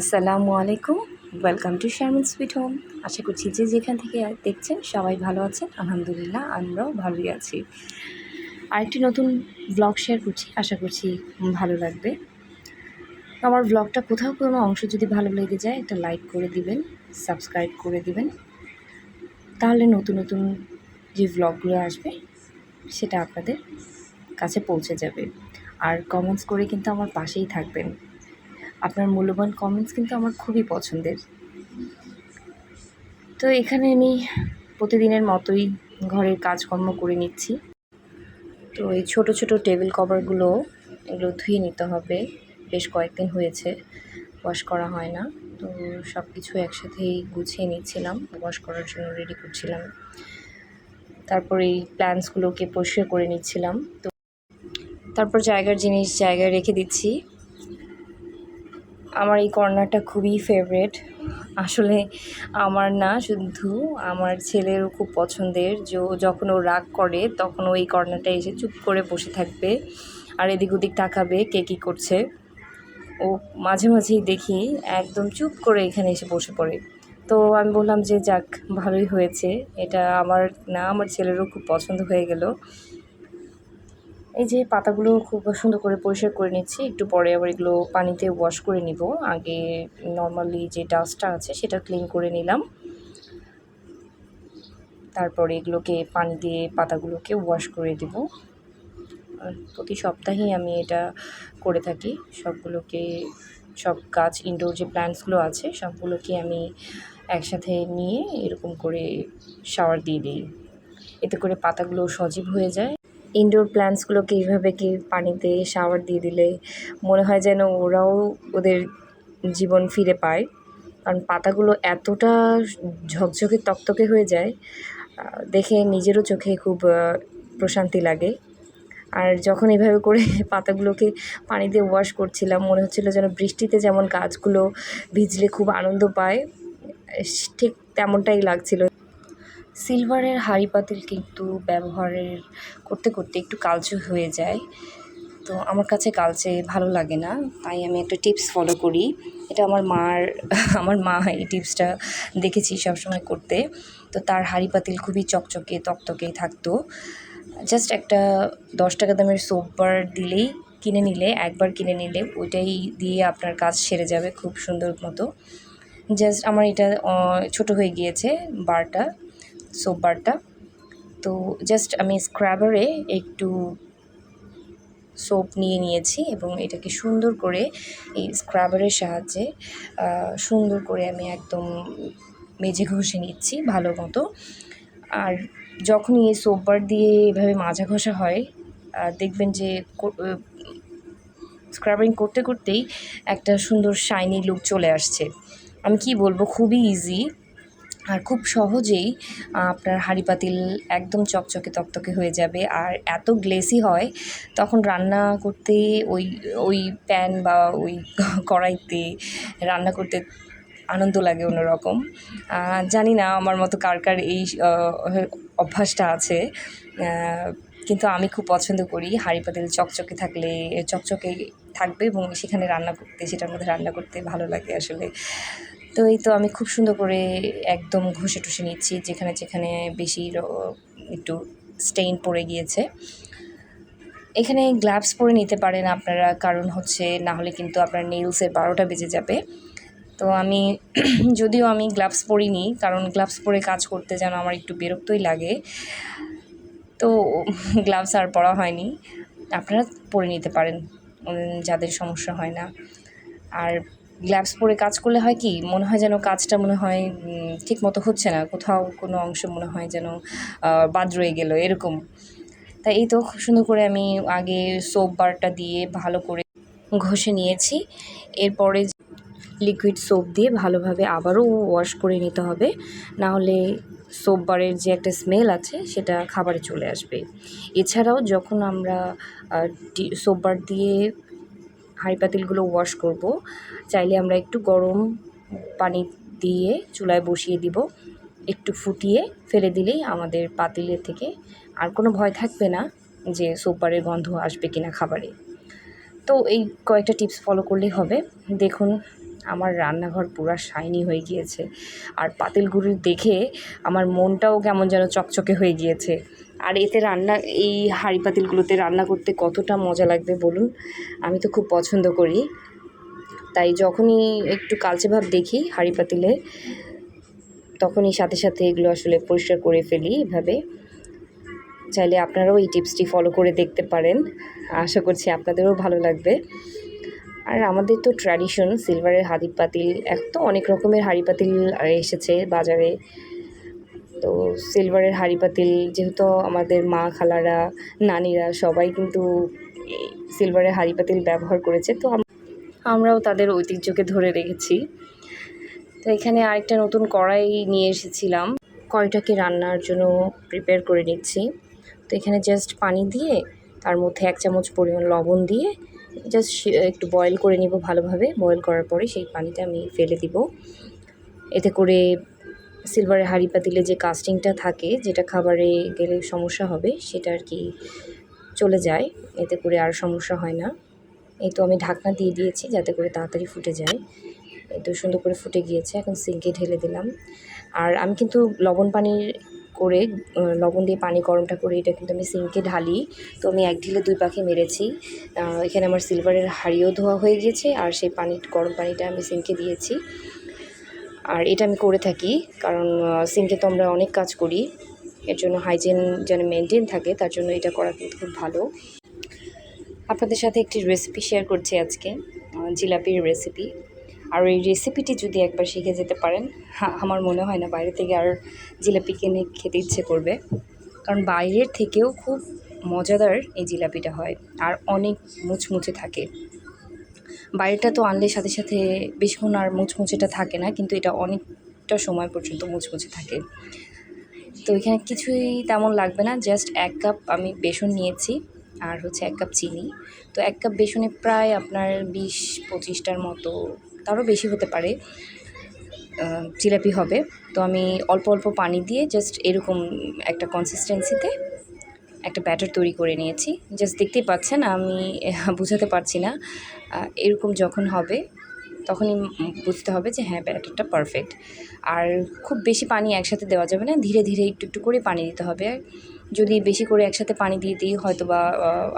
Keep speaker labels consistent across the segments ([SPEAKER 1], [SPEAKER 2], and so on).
[SPEAKER 1] আসসালামু আলাইকুম। Welcome to Sharmin sweet home আশা করছি যে যেখান থেকে দেখছেন সবাই ভালো আছেন। আলহামদুলিল্লাহ, আমরাও ভালোই আছি। আরেকটি নতুন ব্লগ শেয়ার করছি। আশা করছি ভালো লাগবে। আমার ব্লগটা কোথাও কোনো অংশ যদি ভালো লেগে যায় একটা লাইক করে দিবেন সাবস্ক্রাইব করে দিবেন। তাহলে নতুন নতুন যে ব্লগগুলো আসবে, সেটা আপনাদের কাছে পৌঁছে যাবে। আর কমেন্টস করে কিন্তু আমার পাশেই থাকবেন। আপনার মূল্যবান কমেন্টস কিন্তু আমার খুবই পছন্দের। তো এখানে আমি প্রতিদিনের মতোই ঘরের কাজকর্ম করে নিচ্ছি। তো এই ছোট ছোট টেবিল কভারগুলো এগুলো ধুয়ে নিতে হবে। বেশ কয়েকদিন হয়েছে ওয়াশ করা হয় না। তো সব কিছু একসাথেই গুছিয়ে নিচ্ছিলাম ওয়াশ করার জন্য রেডি করছিলাম। তারপর এই প্ল্যান্টসগুলোকে পরিষ্কার করে নিচ্ছিলাম। তো তারপর জায়গার জিনিস জায়গায় রেখে দিচ্ছি। আমার এই কর্নারটা খুবই ফেভারেট আসলে আমার না শুধু আমার ছেলেরও খুব পছন্দের, যে যখন ও রাগ করে তখন ওই কর্নারটা এসে চুপ করে বসে থাকবে আর এদিক ওদিক তাকাবে কে কী করছে। ও মাঝে মাঝেই দেখি একদম চুপ করে এখানে এসে বসে পড়ে। তো আমি বললাম যে যাক, ভালোই হয়েছে। এটা আমার না, আমার ছেলেরও খুব পছন্দ হয়ে গেল। এই যে পাতাগুলো খুব সুন্দর করে পরিষ্কার করে নিচ্ছি, একটু পরে আবার এগুলো পানিতে ওয়াশ করে নিব। আগে নর্মালি যে ডাস্টটা আছে সেটা ক্লিন করে নিলাম। তারপরে এগুলোকে পানি দিয়ে পাতাগুলোকে ওয়াশ করে দেব। প্রতি সপ্তাহেই আমি এটা করে থাকি। সবগুলোকে, সব গাছ ইনডোর যে প্ল্যান্টসগুলো আছে, সবগুলোকে আমি একসাথে নিয়ে এরকম করে শাওয়ার দিয়ে দিই। এতে করে পাতাগুলো সজীব হয়ে যায়। ইনডোর প্ল্যান্টসগুলোকে এইভাবে কি পানিতে শাওয়ার দিয়ে দিলে মনে হয় যেন ওরাও ওদের জীবন ফিরে পায়। কারণ পাতাগুলো এতটা ঝকঝকে তকতকে হয়ে যায় দেখে নিজেরও চোখে খুব প্রশান্তি লাগে। আর যখন এভাবে করে পাতাগুলোকে পানি দিয়ে ওয়াশ করছিলাম, মনে হচ্ছিল যেন বৃষ্টিতে যেমন গাছগুলো ভিজলে খুব আনন্দ পায় ঠিক তেমনটাই লাগছিল। সিলভারের হাঁড়ি পাতিল কিন্তু ব্যবহারের করতে করতে একটু কালচে হয়ে যায়। তো আমার কাছে কালচে ভালো লাগে না, তাই আমি একটা টিপস ফলো করি। এটা আমার মার, আমার মা এই টিপসটা দেখেছি সবসময় করতে। তো তার হাঁড়ি পাতিল খুবই চকচকে তকতকেই থাকতো। জাস্ট একটা দশ টাকা দামের সোপ বার দিলেই কিনে নিলে, একবার কিনে নিলে ওইটাই দিয়ে আপনার কাজ সেরে যাবে খুব সুন্দর মতো। জাস্ট আমার এটা ছোট হয়ে গিয়েছে বারটা সোপ বারটা তো জাস্ট আমি স্ক্রাবারে একটু সোপ নিয়ে নিয়েছি এবং এটাকে সুন্দর করে এই স্ক্রাবারের সাহায্যে সুন্দর করে আমি একদম মেজে ঘষে নিচ্ছি ভালো মতো। আর যখনই এই সোপ বার দিয়ে এভাবে মাজা ঘষা হয় দেখবেন যে স্ক্রাবিং করতে করতেই একটা সুন্দর শাইনি লুক চলে আসছে। আমি কি বলব? খুবই ইজি আর খুব সহজেই আপনার হাঁড়ি পাতিল একদম চকচকে তকতকে হয়ে যাবে। আর এত গ্লেসি হয়, তখন রান্না করতে ওই ওই প্যান বা ওই কড়াইতে রান্না করতে আনন্দ লাগে অন্যরকম। জানি না আমার মতো কার কার এই অভ্যাসটা আছে। কিন্তু আমি খুব পছন্দ করি হাঁড়ি পাতিল চকচকে থাকলে, চকচকে থাকবে এবং সেখানে রান্না করতে, সেটার মধ্যে রান্না করতে ভালো লাগে আসলে। তো এই তো আমি খুব সুন্দর করে একদম ঘষে টুষে নিচ্ছি, যেখানে যেখানে বেশি একটু স্টেইন পড়ে গিয়েছে। এখানে গ্লাভস পরে নিতে পারেন আপনারা, কারণ হচ্ছে না হলে কিন্তু আপনার নেলসের বারোটা বেজে যাবে। তো আমি যদিও আমি গ্লাভস পরিনি, কারণ গ্লাভস পরে কাজ করতে যেন আমার একটু বিরক্তই লাগে। তো গ্লাভস আর পরা হয়নি, আপনারা পরে নিতে পারেন যাদের সমস্যা হয় না। আর গ্লাভস পরে কাজ করলে হয় কি, মনে হয় যেন কাজটা মনে হয় ঠিক মতো হচ্ছে না। কোথাও কোনো অংশ মনে হয় যেন বাদ রয়ে গেল, এরকম। তাই এই তো খুব সুন্দর করে আমি আগে সোপ বারটা দিয়ে ভালো করে ঘষে নিয়েছি। এরপরে লিকুইড সোপ দিয়ে ভালোভাবে আবারও ওয়াশ করে নিতে হবে। না হলে সোপ বারের যে একটা স্মেল আছে, সেটা খাবারে চলে আসবে। এছাড়াও যখন আমরা সোপ বার দিয়ে হাঁড়ি পাতিলগুলো ওয়াশ করব। চাইলে আমরা একটু গরম পানি দিয়ে চুলায় বসিয়ে দিব। একটু ফুটিয়ে ফেলে দিলেই আমাদের পাতিলের থেকে আর কোনো ভয় থাকবে না যে সোপারের গন্ধ আসবে কিনা খাবারে। তো এই কয়েকটা টিপস ফলো করলেই হবে। দেখুন আমার রান্নাঘর পুরো শাইনি হয়ে গিয়েছে। আর পাতিলগুলি দেখে আমার মনটাও কেমন যেন চকচকে হয়ে গিয়েছে। আর এতে রান্না, এই হাঁড়ি পাতিলগুলোতে রান্না করতে কতটা মজা লাগবে বলুন? আমি তো খুব পছন্দ করি। তাই যখনই একটু কালচে ভাব দেখি হাঁড়ি পাতিলে, তখনই সাথে সাথে এগুলো আসলে পরিষ্কার করে ফেলি এভাবে। চাইলে আপনারাও এই টিপসটি ফলো করে দেখতে পারেন। আশা করছি আপনাদেরও ভালো লাগবে। আর আমাদের তো ট্র্যাডিশন সিলভারের হাঁড়ি পাতিল, এক তো অনেক রকমের হাঁড়ি পাতিল এসেছে বাজারে। তো সিলভারের হাঁড়ি পাতিল, যেহেতু আমাদের মা, খালারা, নানিরা সবাই কিন্তু সিলভারের হাঁড়ি পাতিল ব্যবহার করেছে, তো আমরাও তাদের ঐতিহ্যকে ধরে রেখেছি। তো এখানে আরেকটা নতুন কড়াই নিয়ে এসেছিলাম। কড়াইটাকে রান্নার জন্য প্রিপেয়ার করে নিচ্ছি। তো এখানে জাস্ট পানি দিয়ে, তার মধ্যে এক চামচ পরিমাণ লবণ দিয়ে জাস্ট একটু বয়েল করে নিব ভালোভাবে। বয়েল করার পরে সেই পানিটা আমি ফেলে দিব। এতে করে সিলভারের হাঁড়ি পাতিলে যে কাস্টিংটা থাকে, যেটা খাবারে গেলে সমস্যা হবে, সেটা আর কি চলে যায়। এতে করে আর সমস্যা হয় না। এই তো আমি ঢাকনা দিয়ে দিয়েছি যাতে করে তাড়াতাড়ি ফুটে যায়। এই তো সুন্দর করে ফুটে গিয়েছে। এখন সিঙ্কে ঢেলে দিলাম। আর আমি কিন্তু লবণ পানির করে লবণ দিয়ে পানি গরমটা করে এটা কিন্তু আমি সিঙ্কে ঢালি। তো আমি এক ঢিলে দুই পাখি মেরেছি। এখানে আমার সিলভারের হাঁড়িও ধোয়া হয়ে গিয়েছে আর সেই পানি, গরম পানিটা আমি সিঙ্কে দিয়েছি। আর এটা আমি করে থাকি কারণ সিঙ্কে তো আমরা অনেক কাজ করি। এর জন্য হাইজিন যেন মেনটেন থাকে, তার জন্য এটা করা কিন্তু খুব ভালো। আপনাদের সাথে একটি রেসিপি শেয়ার করছি আজকে জিলাপির রেসিপি আর এই রেসিপিটি যদি একবার শিখে যেতে পারেন আমার মনে হয় না বাইরে থেকে আর জিলাপি কিনে খেতে ইচ্ছে করবে। কারণ বাইরের থেকেও খুব মজাদার এই জিলাপিটা হয় আর অনেক মুচমুচে থাকে। বাইরেটা তো আনলে সাথে সাথে বেশিক্ষণ আর মুচমুচেটা থাকে না, কিন্তু এটা অনেকটা সময় পর্যন্ত মুচমুচে থাকে। তো এখানে কিছুই তেমন লাগবে না জাস্ট এক কাপ আমি বেসন নিয়েছি আর হচ্ছে এক কাপ চিনি। তো এক কাপ বেসনে প্রায় আপনার বিশ পঁচিশটার মতো তারও বেশি হতে পারে জিলাপি হবে। তো আমি অল্প অল্প পানি দিয়ে জাস্ট এরকম একটা কনসিস্টেন্সিতে একটা ব্যাটার তৈরি করে নিয়েছি। জাস্ট দেখতেই পাচ্ছেন, আমি বোঝাতে পারছি না এরকম যখন হবে, তখনই বুঝতে হবে যে হ্যাঁ ব্যাটারটা পারফেক্ট আর খুব বেশি পানি একসাথে দেওয়া যাবে না, ধীরে ধীরে একটু একটু করে পানি দিতে হবে। যদি বেশি করে একসাথে পানি দিয়ে দিই হয়তো বা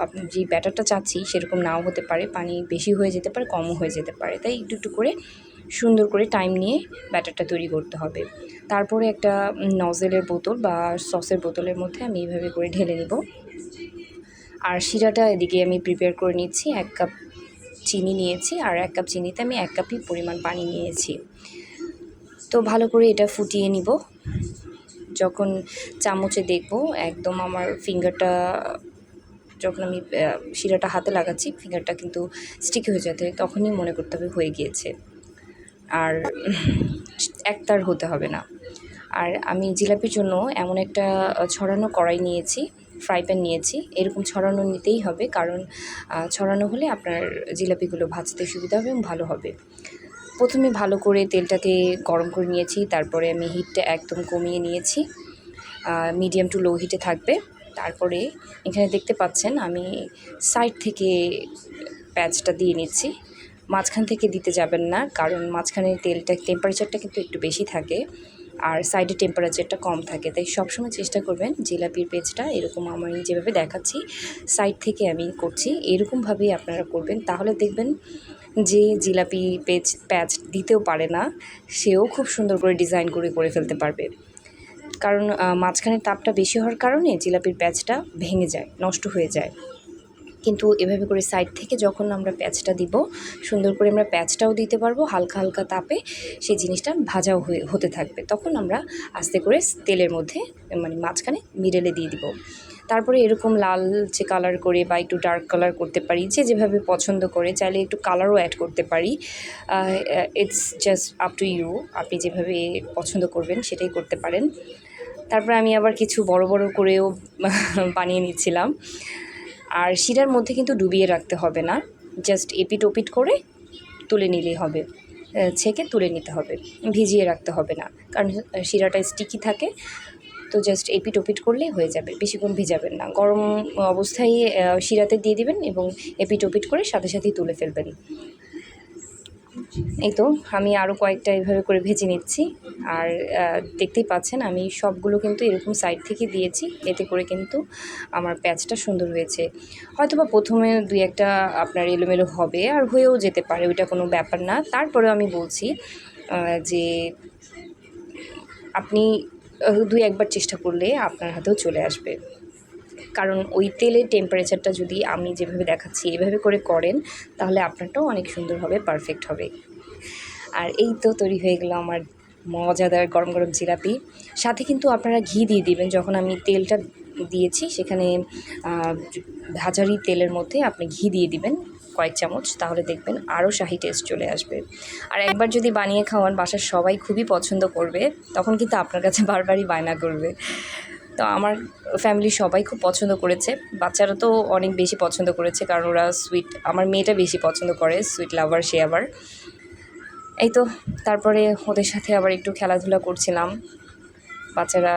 [SPEAKER 1] আপনি যে ব্যাটারটা চাচ্ছি সেরকম নাও হতে পারে, পানি বেশি হয়ে যেতে পারে, কমও হয়ে যেতে পারে। তাই একটু একটু করে সুন্দর করে টাইম নিয়ে ব্যাটারটা তৈরি করতে হবে। তারপরে একটা নজেলের বোতল বা সসের বোতলের মধ্যে আমি এইভাবে করে ঢেলে নিব। আর শিরাটা এদিকে আমি প্রিপেয়ার করে নিচ্ছি, এক কাপ চিনি নিয়েছি, আর এক কাপ চিনিতে আমি এক কাপই পরিমাণ পানি নিয়েছি। তো ভালো করে এটা ফুটিয়ে নিব। যখন চামচে দেখব, একদম আমার ফিঙ্গারটা যখন আমি শিরাটা হাতে লাগাচ্ছি ফিঙ্গারটা কিন্তু স্টিকি হয়ে যেতে, তখনই মনে করতে হবে হয়ে গিয়েছে। আর একতার হতে হবে না। আর আমি জিলাপির জন্য এমন একটা ছড়ানো কড়াই নিয়েছি ফ্রাই প্যান নিয়েছি, এরকম ছড়ানো নিতেই হবে, কারণ ছড়ানো হলে আপনার জিলাপিগুলো ভাজতে সুবিধা হবে এবং ভালো হবে। প্রথমে ভালো করে তেলটাকে গরম করে নিয়েছি, তারপরে আমি হিটটা একদম কমিয়ে নিয়েছি। মিডিয়াম টু লো হিটে থাকবে। তারপরে এখানে দেখতে পাচ্ছেন আমি সাইড থেকে প্যাচটা দিয়ে নিচ্ছি। মাঝখান থেকে দিতে যাবেন না, কারণ মাঝখানে তেলটা টেম্পারেচারটা কিন্তু একটু বেশি থাকে আর সাইডে টেম্পারেচারটা কম থাকে। তাই সবসময় চেষ্টা করবেন জিলাপির পেজটা এরকম আমি যেভাবে দেখাচ্ছি সাইড থেকে আমি করছি, এরকমভাবেই আপনারা করবেন। তাহলে দেখবেন যে জিলাপি পেজ, প্যাচ দিতেও পারে না, সেও খুব সুন্দর করে ডিজাইন করে করে ফেলতে পারবে। কারণ মাঝখানে তাপটা বেশি হওয়ার কারণে জিলাপির প্যাচটা ভেঙে যায়, নষ্ট হয়ে যায়। কিন্তু এভাবে করে সাইড থেকে যখন আমরা প্যাচটা দিব, সুন্দর করে আমরা প্যাচটাও দিতে পারব হালকা হালকা তাপে, সেই জিনিসটা ভাজাও হয়ে, হতে থাকবে। তখন আমরা আস্তে করে তেলের মধ্যে মানে মাঝখানে মিডলে দিয়ে দিব। তারপরে এরকম লালচে কালার করে বা একটু ডার্ক কালার করতে পারি, যে যেভাবে পছন্দ করে, চাইলে একটু কালারও অ্যাড করতে পারি। It's just up to you আপনি যেভাবে পছন্দ করবেন সেটাই করতে পারেন। তারপরে আমি আবার কিছু বড় বড় করেও বানিয়ে নিচ্ছিলাম। আর শিরার মধ্যে কিন্তু ডুবিয়ে রাখতে হবে না জাস্ট এপিট ওপিট করে তুলে নিলেই হবে। ছেঁকে তুলে নিতে হবে, ভিজিয়ে রাখতে হবে না। কারণ শিরাটা স্টিকি থাকে তো জাস্ট এপিট ওপিট করলেই হয়ে যাবে বেশিক্ষণ ভিজাবেন না। গরম অবস্থায় শিরাতে দিয়ে দিবেন এবং এপিট ওপিট করে সাথে সাথেই তুলে ফেলবেন। এই তো, আমি আরও কয়েকটা এভাবে করে ভেজে নিচ্ছি। আর দেখতেই পাচ্ছেন আমি সবগুলো কিন্তু এরকম সাইড থেকে দিয়েছি, এতে করে কিন্তু আমার প্যাচটা সুন্দর হয়েছে। হয়তো বা প্রথমে দুই একটা আপনার এলোমেলো হবে, আর হয়েও যেতে পারে, ওইটা কোনো ব্যাপার না। তারপরেও আমি বলছি যে আপনি দুই একবার চেষ্টা করলে আপনার হাতেও চলে আসবে। কারণ ওই তেলের টেম্পারেচারটা যদি আমি যেভাবে দেখাচ্ছি, এভাবে করে করেন, তাহলে আপনারটাও অনেক সুন্দরভাবে পারফেক্ট হবে। আর এই তো তৈরি হয়ে গেলো আমার মজাদার গরম গরম জিলাপি। সাথে কিন্তু আপনারা ঘি দিয়ে দিবেন। যখন আমি তেলটা দিয়েছি, সেখানে ভাজারি তেলের মধ্যে আপনি ঘি দিয়ে দিবেন। কয়েক চামচ, তাহলে দেখবেন আরও শাহি টেস্ট চলে আসবে। আর একবার যদি বানিয়ে খাওয়ান, বাসার সবাই খুবই পছন্দ করবে, তখন কিন্তু আপনার কাছে বারবারই বায়না করবে। তো আমার ফ্যামিলি সবাই খুব পছন্দ করেছে। বাচ্চারা তো অনেক বেশি পছন্দ করেছে, কারণ ওরা সুইট আমার মেয়েটা বেশি পছন্দ করে সুইট লাভার সে আবার। এই তো, তারপরে ওদের সাথে আবার একটু খেলাধুলা করছিলাম। বাচ্চারা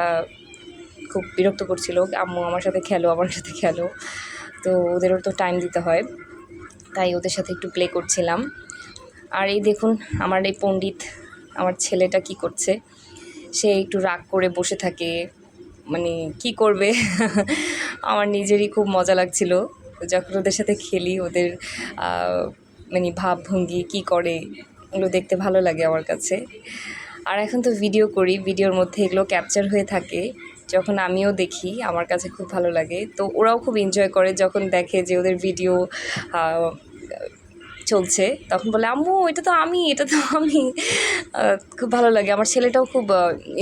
[SPEAKER 1] খুব বিরক্ত করছিল, আম্মু আমার সাথে খেলো, আমার সাথে খেলো। তো ওদেরও তো টাইম দিতে হয়। তাই ওদের সাথে একটু প্লে করছিলাম। আর এই দেখুন, আমার এই পণ্ডিত, আমার ছেলেটা কি করছে? সে একটু রাগ করে বসে থাকে। মানে কি করবে? আমার নিজেরই খুব মজা লাগছিল। যখন ওদের সাথে খেলি, ওদের মানে ভাবভঙ্গি, কি করে, এগুলো দেখতে ভালো লাগে আমার কাছে। আর এখন তো ভিডিও করি ভিডিওর মধ্যে এগুলো ক্যাপচার হয়ে থাকে। যখন আমিও দেখি, আমার কাছে খুব ভালো লাগে। তো ওরাও খুব এনজয় করে যখন দেখে যে ওদের ভিডিও চলছে, তখন বলে, আম্মু, এটা তো আমি, এটা তো আমি। খুব ভালো লাগে। আমার ছেলেটাও খুব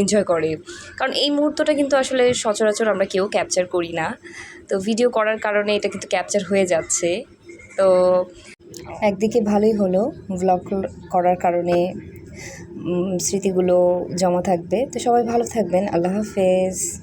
[SPEAKER 1] এনজয় করে। কারণ এই মুহূর্তটা কিন্তু আসলে সচরাচর আমরা কেউ ক্যাপচার করি না। তো ভিডিও করার কারণে এটা কিন্তু ক্যাপচার হয়ে যাচ্ছে। তো একদিকে ভালোই হলো ব্লগ করার কারণে। স্মৃতিগুলো জমা থাকবে। তো সবাই ভালো থাকবেন। আল্লাহ হাফেজ।